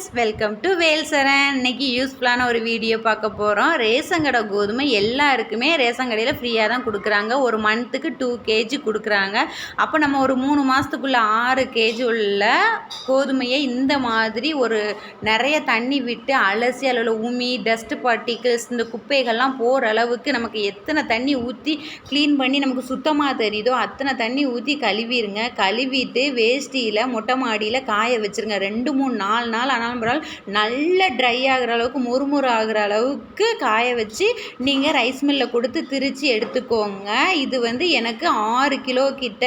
Friends welcome to Velsaran இன்னைக்கு யூஸ்ஃபுல்லான ஒரு வீடியோ பார்க்க போகிறோம் ரேஷன் கடை கோதுமை எல்லாருக்குமே ரேஷன் கடையில் ஃப்ரீயாக தான் கொடுக்குறாங்க. ஒரு மந்த்துக்கு டூ கேஜி கொடுக்குறாங்க. அப்போ நம்ம ஒரு மூணு மாதத்துக்குள்ளே ஆறு கேஜி உள்ள கோதுமையை இந்த மாதிரி ஒரு நிறைய தண்ணி விட்டு அலசி அதில் உமி டஸ்ட் பார்ட்டிகிள்ஸ் இந்த குப்பைகள்லாம் போகிற அளவுக்கு நமக்கு எத்தனை தண்ணி ஊற்றி க்ளீன் பண்ணி நமக்கு சுத்தமாக தெரியுதோ அத்தனை தண்ணி ஊற்றி கழுவிடுங்க கழுவிட்டு வேஷ்டியில் மொட்டை மாடியில் காய வச்சுருங்க. ரெண்டு மூணு நாலு நாள் ஆனால் பரவாயில்ல நல்லா ட்ரை ஆகிற அளவுக்கு முறுமுறு ஆகிற அளவுக்கு காய வச்சு நீங்கள் ரைஸ் மில்லில் கொடுத்து திரித்து எடுத்துக்கோங்க. இது வந்து எனக்கு ஆறு கிலோ கிட்ட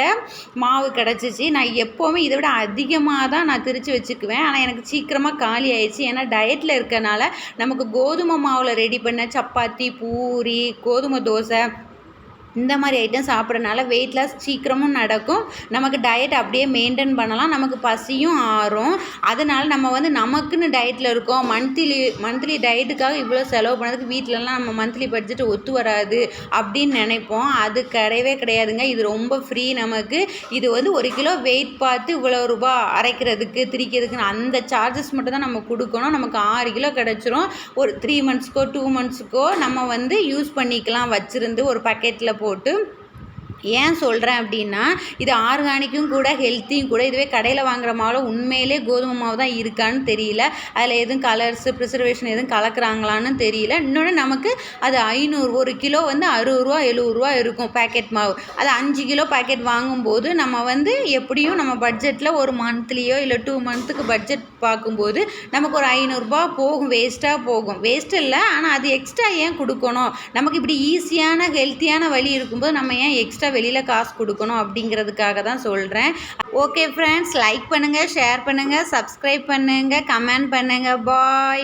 மாவு கிடச்சிச்சு. நான் எப்போவுமே இதை விட அதிகமாக தான் நான் திரித்து வச்சுக்குவேன். ஆனால் எனக்கு சீக்கிரமாக காலி ஆயிடுச்சு. ஏன்னா டயட்டில் இருக்கனால நமக்கு கோதுமை மாவில் ரெடி பண்ண சப்பாத்தி பூரி கோதுமை தோசை இந்த மாதிரி ஐட்டம் சாப்பிட்றனால வெயிட் லாஸ் சீக்கிரமும் நடக்கும். நமக்கு டயட் அப்படியே மெயின்டைன் பண்ணலாம். நமக்கு பசியும் ஆறும். அதனால் நம்ம வந்து நமக்குன்னு டயட்டில் இருக்கோம். மந்த்லி மந்த்லி டயட்டுக்காக இவ்வளோ செலவு பண்ணதுக்கு வீட்டிலலாம் நம்ம மந்த்லி பட்ஜெட் ஒத்து வராது அப்படின்னு நினைப்போம். அது கிடையவே கிடையாதுங்க. இது ரொம்ப ஃப்ரீ நமக்கு. இது வந்து ஒரு கிலோ வெயிட் பார்த்து இவ்வளோ ரூபா அரைக்கிறதுக்கு திரிக்கிறதுக்குன்னு அந்த சார்ஜஸ் மட்டும் தான் நம்ம கொடுக்கணும். நமக்கு ஆறு கிலோ கிடச்சிரும். ஒரு த்ரீ மந்த்ஸ்க்கோ டூ மந்த்ஸ்க்கோ நம்ம வந்து யூஸ் பண்ணிக்கலாம். வச்சுருந்து ஒரு பக்கெட்டில் போட்டு ஏன் சொல்கிறேன் அப்படின்னா இது ஆர்கானிக்கும் கூட ஹெல்த்தியும் கூட இதுவே கடையில் வாங்குற மாவில் உண்மையிலே கோதுமை மாவு தான் இருக்கான்னு தெரியல. அதில் எதுவும் கலர்ஸு ப்ரிசர்வேஷன் எதுவும் கலக்குறாங்களான்னு தெரியல. இன்னொன்று நமக்கு அது ஐநூறு ஒரு கிலோ வந்து அறுபது ரூபா எழுபது ரூபா இருக்கும் பேக்கெட் மாவு. அது அஞ்சு கிலோ பேக்கெட் வாங்கும்போது நம்ம வந்து எப்படியும் நம்ம பட்ஜெட்டில் ஒரு மந்த்லியோ இல்லை டூ மந்த்துக்கு பட்ஜெட் பார்க்கும்போது நமக்கு ஒரு ஐநூறுரூபா போகும் வேஸ்ட்டாக போகும். வேஸ்ட் இல்லை ஆனால் அது எக்ஸ்ட்ரா ஏன் கொடுக்கணும்? நமக்கு இப்படி ஈஸியான ஹெல்த்தியான வழி இருக்கும்போது நம்ம ஏன் எக்ஸ்ட்ரா வெளியில் காசு கொடுக்கணும் அப்படிங்கிறதுக்காக தான் சொல்கிறேன் ஓகே ஃப்ரெண்ட்ஸ் லைக் பண்ணுங்கள் ஷேர் பண்ணுங்கள் சப்ஸ்கிரைப் பண்ணுங்கள் கமெண்ட் பண்ணுங்கள் பாய்